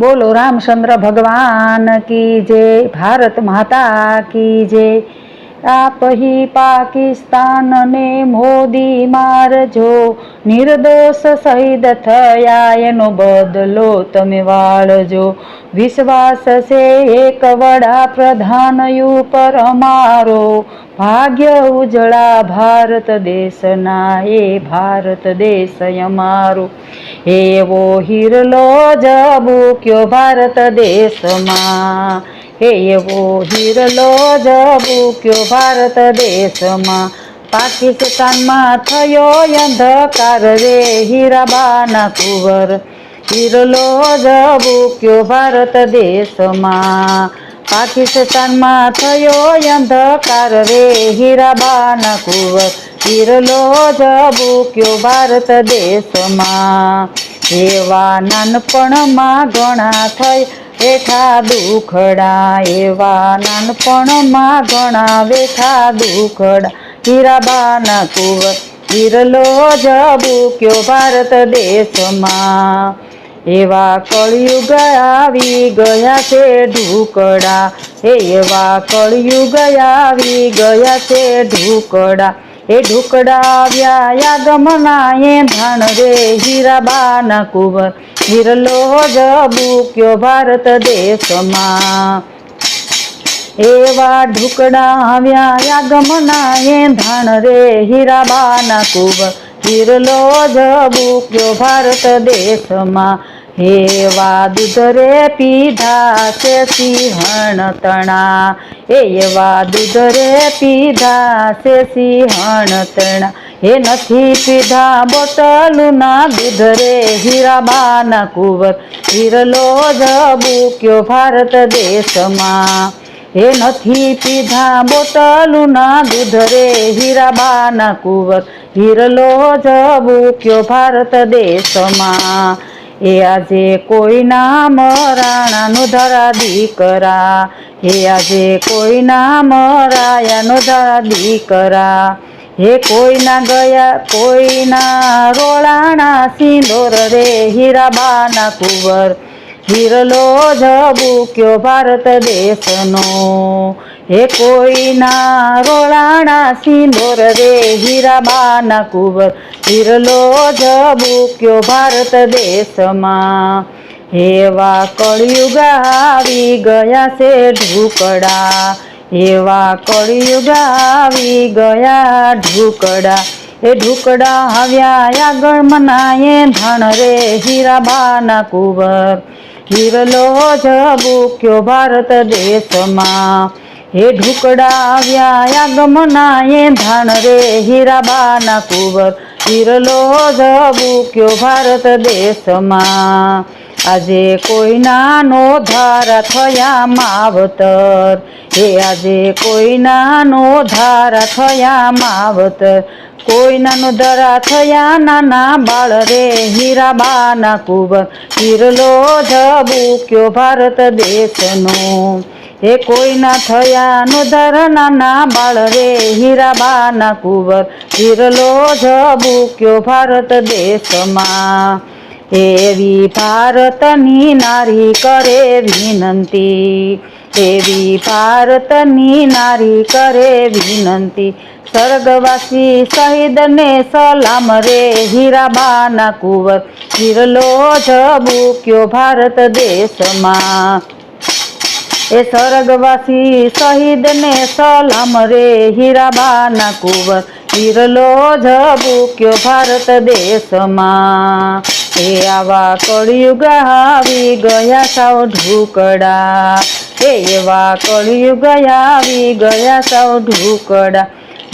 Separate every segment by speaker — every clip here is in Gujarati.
Speaker 1: બોલો રામચંદ્ર ભગવાન કી જય, ભારત માતા કી જય. આપ હી પાકિસ્તાનને મોદી મારજો, નિર્દોષ શહીદ થયા એનો બદલો તમે વાળજો. વિશ્વાસ છે એક વડાપ્રધાન ઉપર અમારો, ભાગ્ય ઉજળા ભારત દેશના એ ભારત દેશ અમારો. એવો હિરલો જબુક્યો ભારત દેશમાં? હે એવો હિરલો જબુક્યો ભારત દેશમાં? પાકિસ્તાનમાં થયો અંધકાર રે હીરાબાના કુંવર. હિરલો જબુક્યો ભારત દેશમાં? પાકિસ્તાનમાં થયો અંધકાર રે હીરાબાના કુંવર. હિરલો જબુક્યો ભારત દેશમાં. એવા નાનપણમાં ઘણા થઈ વેઠા દુખડા. એવા નાનપણમાં ઘણા વેઠા દુખડા. હીરાબાના કુંવર હિરલો જબુક્યો ભારત દેશમાં. એવા કળિયુગ આવી ગયા છે ઢુકડા. એવા કળિયુગ આવી ગયા છે ઢુકડા. એ ઢુકડા આવ્યા યાગમના એ ધણ રે હીરાબાના કુંવર. હિરલો જબુક્યો ભારત દેશમાં. એવા ઢુકડા આવ્યા યાગમના એ ધણ રે હીરાબાના કુંવર. હિરલો જબુક્યો ભારત દેશમાં. હેવા દૂધ રે પીધા છે સિંહણ તણા. એવા દૂધ રે પીધા છે સિંહણ તણા. એ નથી પીધા બોટલના દૂધ રે હીરાબાના કુંવર. જ જબુક્યો ભારત દેશમાં. એ નથી પીધા બોટલના દૂધ રે હીરાબાના કુંવર. જ જબુક્યો ભારત દેશમાં. એ આજે કોઈના મરાણાનો ધરા દીકરા. હે આજે કોઈના મરાયાનો ધરા દીકરા. હે કોઈના ગયા કોઈના રોળાણા સિંદોર રે હીરાબાના કુંવર. હિરલો જબુક્યો ભારત દેશનો? હે કોઈના રોળાણા સિંદોર રે હીરાબાના કુંવર. હિરલો જબુક્યો ભારત દેશમાં? એવા કળિયુગ આવી ગયા છે ઢુકડા. એવા કળિયુગ આવી ગયા ઢુકડા. એ ઢુકડા આવ્યા આગળ મનાએ ધણ રે હીરાબાના કુંવર. હિરલો જબુક્યો ભારત દેશમાં? હે ઢુકડા આવ્યા આગમના એ ધાણ રે હીરાબાના કુંવર. હિરલો જબુક્યો ભારત દેશમાં? આજે કોઈના નો ધારા થયા માવતર. હે આજે કોઈના નો ધારા થયા માવતર. કોઈના નો ધરા થયા નાના બાળ રે, હીરાબાના કુંવર હિરલો જબુક્યો ભારત દેશનો. હે કોઈના થયા નો ધર નાના બાળ રે, હીરાબાના કુંવર હીરલો જબુક્યો ભારત દેશમાં. એવી ભારતની નારી કરે વિનંતી. એવી ભારતની નારી કરે વિનંતી. સ્વર્ગવાસી શહીદને સલામ રે હીરાબાના કુંવર. હિરલો જબુક્યો ભારત દેશમાં. એ સ્વર્ગવાસી શહીદને સલામ રે હીરાબાના કુંવર. હિરલો જબુક્યો ભારત દેશમાં. એ આવા કળિયુગ આવી ગયા સાવ ઢુકડા. એ એવા કળિયુગ આવી ગયા સાવ ઢુકડા.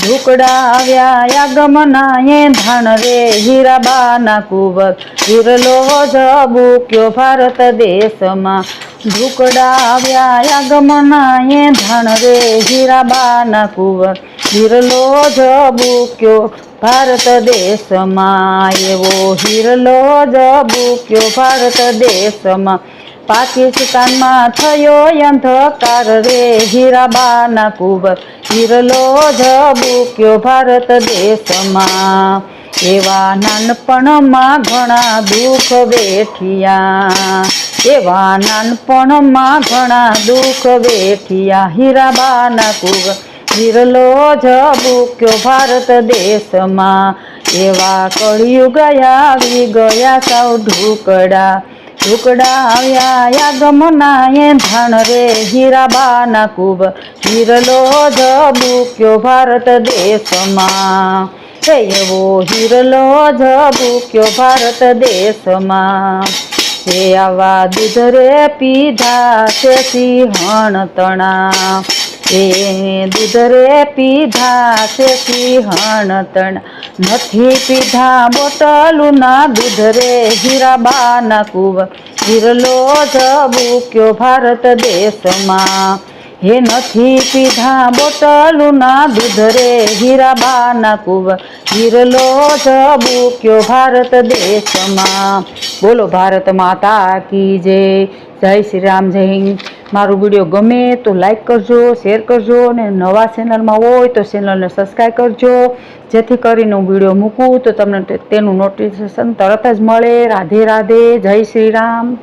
Speaker 1: ઢુકડા આવ્યા, આગમના એ ધાણ રે, હીરાબાના કુવર. હિરલો જબુક્યો ભારત દેશમાં. ઢુકડા આવ્યા, આગમના એ ધાણ રે, હીરાબાના કુવર. હિરલો જબુક્યો ભારત દેશમાં. એવો હિરલો જબુક્યો ભારત દેશમાં. પાકિસ્તાનમાં થયો અંધકાર, રે હીરાબાના કુંવર હિરલો જબુક્યો ભારત દેશમાં. એવા નાનપણમાં ઘણા દુઃખ વેઠિયા. એવા નાનપણમાં ઘણા દુઃખ વેઠિયા. હીરાબાના કુબ વિરલો જ ભૂક્યો ભારત દેશમાં. એવા કળિયુગ આવી ગયા સૌ ઢુકડા. ઢુકડા આવ્યા, યાગમના એ ધણ રે, હીરાબાના કુબ. હીરલો જ ભૂક્યો ભારત દેશમાં. એવો હીરલો જ ભૂક્યો ભારત દેશમાં. હે આવા દૂધ રે પીધા છે સિંહણ તણા. એ દૂધ પીધા છે સિંહણ તણા. નથી પીધા બોટલુના દૂધ રે, હીરાબાના કુવ. હિરલો જ ભૂક્યો ભારત દેશમાં? હે નથી પીધા બોટલું ના દૂધ રે, હીરાબાના કુવ. હિરલો જ ભૂક્યો ભારત દેશમાં? બોલો ભારત માતા કી જય. જય શ્રી રામ જય મારું વીડિયો ગમે તો લાઈક કરજો શેર કરજો અને નવા ચેનલમાં હોય તો ચેનલને સબસ્ક્રાઈબ કરજો. જેથી કરીને હું વીડિયો મૂકું તો તમને તેનું નોટિફિકેશન તરત જ મળે. રાધે રાધે, જય શ્રી રામ.